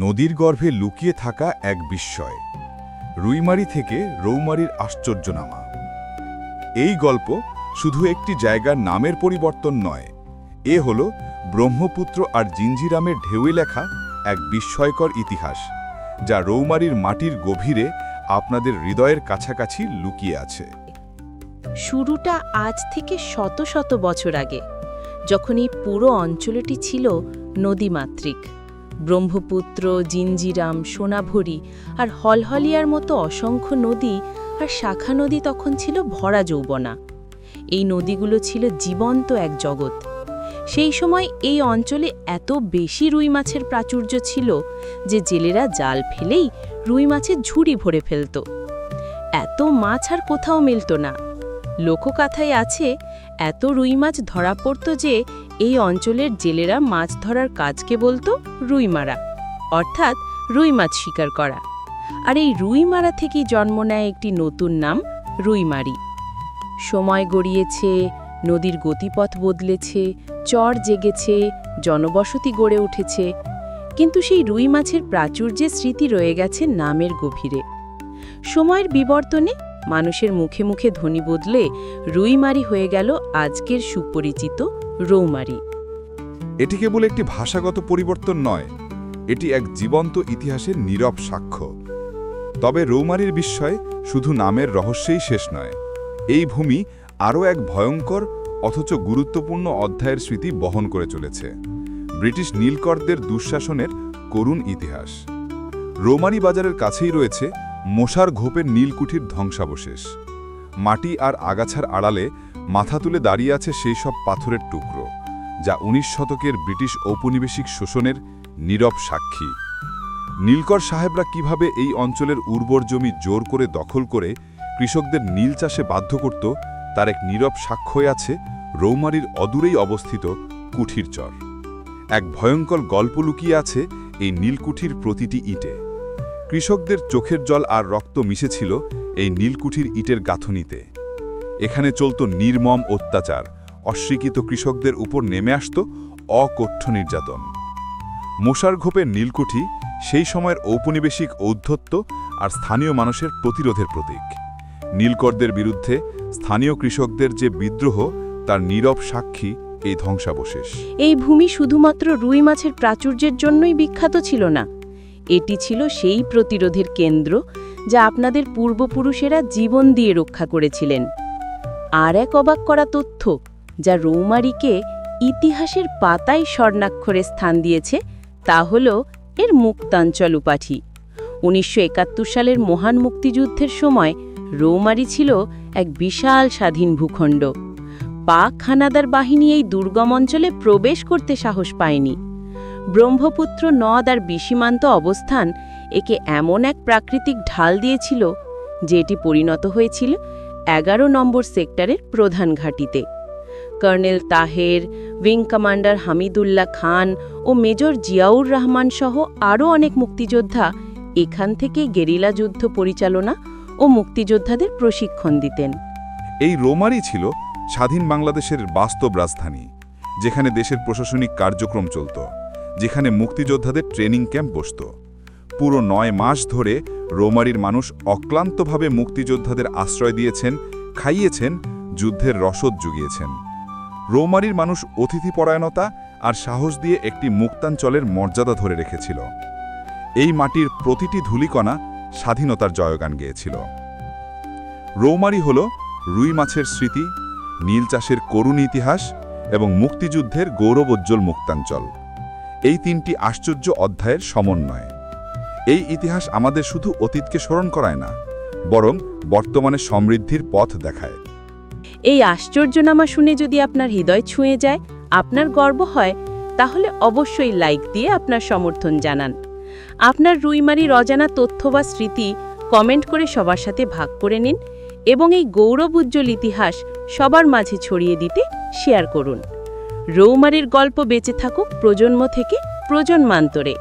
নদীর গর্ভে লুকিয়ে থাকা এক বিস্ময়। রুইমারি থেকে রৌমারির আশ্চর্যনামা। এই গল্প শুধু একটি জায়গার নামের পরিবর্তন নয়, এ হল ব্রহ্মপুত্র আর জিঞ্জিরামের ঢেউয়ে লেখা এক বিস্ময়কর ইতিহাস, যা রৌমারির মাটির গভীরে আপনাদের হৃদয়ের কাছাকাছি লুকিয়ে আছে। শুরুটা আজ থেকে শত শত বছর আগে, যখন এই পুরো অঞ্চলটি ছিল নদীমাতৃক। ব্রহ্মপুত্র, জিঞ্জিরাম, সোনাভরি আর হলহলিয়ার মতো অসংখ্য নদী আর শাখা নদী তখন ছিল ভরা যৌবনা। এই নদীগুলো ছিল জীবন্ত এক জগৎ। সেই সময় এই অঞ্চলে এত বেশি রুই মাছের প্রাচুর্য ছিল যে জেলেরা জাল ফেলেই রুই মাছের ঝুড়ি ভরে ফেলত। এত মাছ আর কোথাও মিলত না। লোককাথায় আছে, এত রুই মাছ ধরা পড়ত যে এই অঞ্চলের জেলেরা মাছ ধরার কাজকে বলতো রুই মারা, অর্থাৎ রুই মাছ শিকার করা। আর এই রুই মারা থেকেই জন্ম নেয় একটি নতুন নাম রুইমারি সময় গড়িয়েছে, নদীর গতিপথ বদলেছে, চর জেগেছে, জনবসতি গড়ে উঠেছে। কিন্তু সেই রুই মাছের প্রাচুর্যের স্মৃতি রয়ে গেছে নামের গভীরে। সময়ের বিবর্তনে মানুষের মুখে মুখে ধ্বনি বদলে রুইমারি হয়ে গেল আজকের সুপরিচিত রৌমারি। এটি কেবল একটি ভাষাগত পরিবর্তন নয়, এটি এক জীবন্ত ইতিহাসের নীরব সাক্ষ্য। তবে রৌমারির বিস্ময় শুধু নামের রহস্যেই শেষ নয়, এই ভূমি আরও এক ভয়ঙ্কর অথচ গুরুত্বপূর্ণ অধ্যায়ের স্মৃতি বহন করে চলেছে, ব্রিটিশ নীলকরদের দুঃশাসনের করুণ ইতিহাস। রৌমারি বাজারের কাছেই রয়েছে মশার ঘোপের নীলকুঠির ধ্বংসাবশেষ। মাটি আর আগাছার আড়ালে মাথা তুলে দাঁড়িয়ে আছে সেই সব পাথরের টুকরো, যা উনিশ শতকের ব্রিটিশ ঔপনিবেশিক শোষণের নীরব সাক্ষী। নীলকর সাহেবরা কীভাবে এই অঞ্চলের উর্বর জমি জোর করে দখল করে কৃষকদের নীল চাষে বাধ্য করত, তার এক নীরব সাক্ষ্যই আছে রৌমারির অদূরেই অবস্থিত কুঠির চর। এক ভয়ঙ্কর গল্প লুকিয়ে আছে এই নীলকুঠির প্রতিটি ইটে। কৃষকদের চোখের জল আর রক্ত মিশেছিল এই নীলকুঠির ইটের গাঁথনিতে। এখানে চলত নির্মম অত্যাচার। অস্বীকৃত কৃষকদের উপর নেমে আসত অকঠ্য নির্যাতন। মশার ঘোপের নীলকুঠি সেই সময়ের ঔপনিবেশিক ঔদ্ধত্য আর স্থানীয় মানুষের প্রতিরোধের প্রতীক। নীলকরদের বিরুদ্ধে স্থানীয় কৃষকদের যে বিদ্রোহ, তার নীরব সাক্ষী এই ধ্বংসাবশেষ। এই ভূমি শুধুমাত্র রুই মাছের প্রাচুর্যের জন্যই বিখ্যাত ছিল না। এটি ছিল সেই প্রতিরোধের কেন্দ্র যা আপনাদের পূর্বপুরুষেরা জীবন দিয়ে রক্ষা করেছিলেন। আর এক অবাক করা তথ্য, যা রৌমারিকে ইতিহাসের পাতায় স্বর্ণাক্ষরে স্থান দিয়েছে, তা হল এর মুক্তাঞ্চল উপাধি। উনিশশো সালের মহান মুক্তিযুদ্ধের সময় রৌমারি ছিল এক বিশাল স্বাধীন ভূখণ্ড। পাক হানাদার বাহিনী এই দুর্গম অঞ্চলে প্রবেশ করতে সাহস পায়নি। ব্রহ্মপুত্র নদ আর বিসীমান্ত অবস্থান একে এমন এক প্রাকৃতিক ঢাল দিয়েছিল যে এটি পরিণত হয়েছিল এগারো নম্বর সেক্টরের প্রধান ঘাঁটিতে। Colonel Taher, wing commander Hamidullah Khan ও মেজর জিয়াউর রহমান সহ আরও অনেক মুক্তিযোদ্ধা এখান থেকে গেরিলা যুদ্ধ পরিচালনা ও মুক্তিযোদ্ধাদের প্রশিক্ষণ দিতেন। এই রোমারই ছিল স্বাধীন বাংলাদেশের বাস্তব রাজধানী, যেখানে দেশের প্রশাসনিক কার্যক্রম চলত, যেখানে মুক্তিযোদ্ধাদের ট্রেনিং ক্যাম্প বসত। পুরো নয় মাস ধরে রোমারির মানুষ অক্লান্তভাবে মুক্তিযোদ্ধাদের আশ্রয় দিয়েছেন, খাইয়েছেন, যুদ্ধের রসদ জুগিয়েছেন। রৌমারির মানুষ অতিথিপরায়ণতা আর সাহস দিয়ে একটি মুক্তাঞ্চলের মর্যাদা ধরে রেখেছিল। এই মাটির প্রতিটি ধূলিকণা স্বাধীনতার জয়গান গেয়েছিল। রৌমারি হল রুই মাছের স্মৃতি, নীল চাষের করুণ ইতিহাস এবং মুক্তিযুদ্ধের গৌরবোজ্জ্বল মুক্তাঞ্চল। এই তিনটি আশ্চর্য অধ্যায়ের সমন্বয়। এই ইতিহাস আমাদের শুধু অতীতকে স্মরণ করায় না, বরং বর্তমানে সমৃদ্ধির পথ দেখায়। এই আশ্চর্যনামা শুনে যদি আপনার হৃদয় ছুঁয়ে যায়, আপনার গর্ব হয়, তাহলে অবশ্যই লাইক দিয়ে আপনার সমর্থন জানান। আপনার রুইমারির অজানা তথ্য বা স্মৃতি কমেন্ট করে সবার সাথে ভাগ করে নিন এবং এই গৌরব উজ্জ্বল ইতিহাস সবার মাঝে ছড়িয়ে দিতে শেয়ার করুন। রৌমারির গল্প বেঁচে থাকুক প্রজন্ম থেকে প্রজন্মান্তরে।